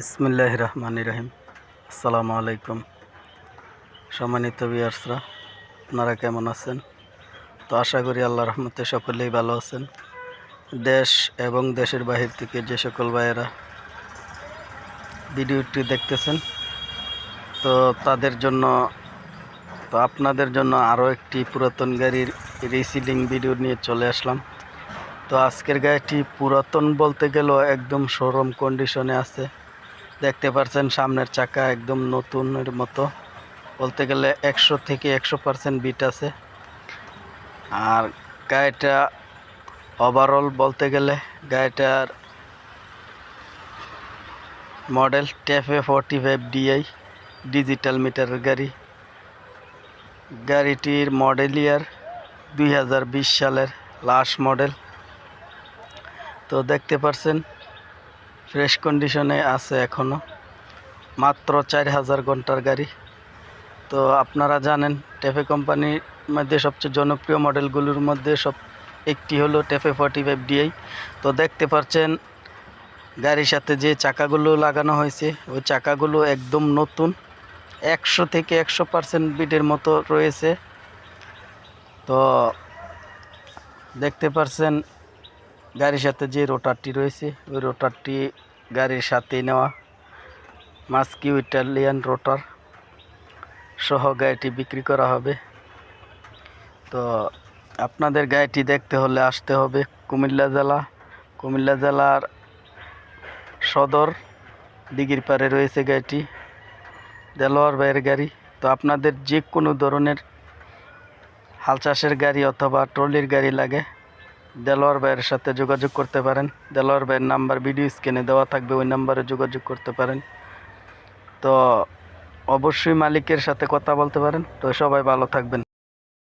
ইসমিল্লাহ রহমান রহিম। আসসালামু আলাইকুম। সম্মানিত বিয়ার্সরা আপনারা কেমন আছেন? তো আশা করি আল্লাহ রহমতে সকলেই ভালো আছেন। দেশ এবং দেশের বাহির থেকে যে সকল ভাইয়েরা ভিডিওটি দেখতেছেন, তো তাদের জন্য, তো আপনাদের জন্য আরও একটি পুরাতন গাড়ির রিসিলিং ভিডিও নিয়ে চলে আসলাম। তো আজকের গাড়িটি পুরাতন বলতে গেলেও একদম শোরুম কন্ডিশনে আছে। দেখতে পারছেন সামনের চাকা একদম নতুনের মতো। বলতে গেলে একশো থেকে একশো পার্সেন্ট বিট আছে। আর গাড়িটা ওভারঅল বলতে গেলে গাড়িটার model TAFE forty five DI digital মিটারের গাড়ি। গাড়িটির মডেল ইয়ার দুই হাজার বিশ সালের লাস্ট মডেল তো দেখতে পাচ্ছেন ফ্রেশ কন্ডিশনে আছে এখনও মাত্র চার হাজার ঘণ্টার গাড়ি। তো আপনারা জানেন টেফে কোম্পানির মধ্যে সবচেয়ে জনপ্রিয় মডেলগুলোর মধ্যে সব একটি হলো টেফে ফর্টি ফাইভ ডিআই তো দেখতে পাচ্ছেন, গাড়ির সাথে যে চাকাগুলো লাগানো হয়েছে, ওই চাকাগুলো একদম নতুন। একশো থেকে একশো পার্সেন্ট বিটের মতো রয়েছে। তো দেখতে পাচ্ছেন গাড়ির সাথে যে রোটারটি রয়েছে, ওই রোটারটি গাড়ির সাথে নেওয়া। মাস্কিউ ইটালিয়ান রোটার সহ গাড়িটি বিক্রি করা হবে। তো আপনাদের গাড়িটি দেখতে হলে আসতে হবে কুমিল্লা জেলা। কুমিল্লা জেলার সদর দিঘির পারে রয়েছে গাড়িটি, দেলোয়ার ভাইয়ের গাড়ি। তো আপনাদের যে কোনো ধরনের হাল চাষের গাড়ি অথবা ট্রলির গাড়ি লাগে দেলোয়ার ভাইয়ের সাথে যোগাযোগ করতে পারেন। দেলোয়ার ভাইয়ের নাম্বার ভিডিও স্ক্রিনে দেওয়া থাকবে, ওই নাম্বারে যোগাযোগ করতে পারেন। তো অবশ্যই মালিকের সাথে কথা বলতে পারেন। তো সবাই ভালো থাকবেন।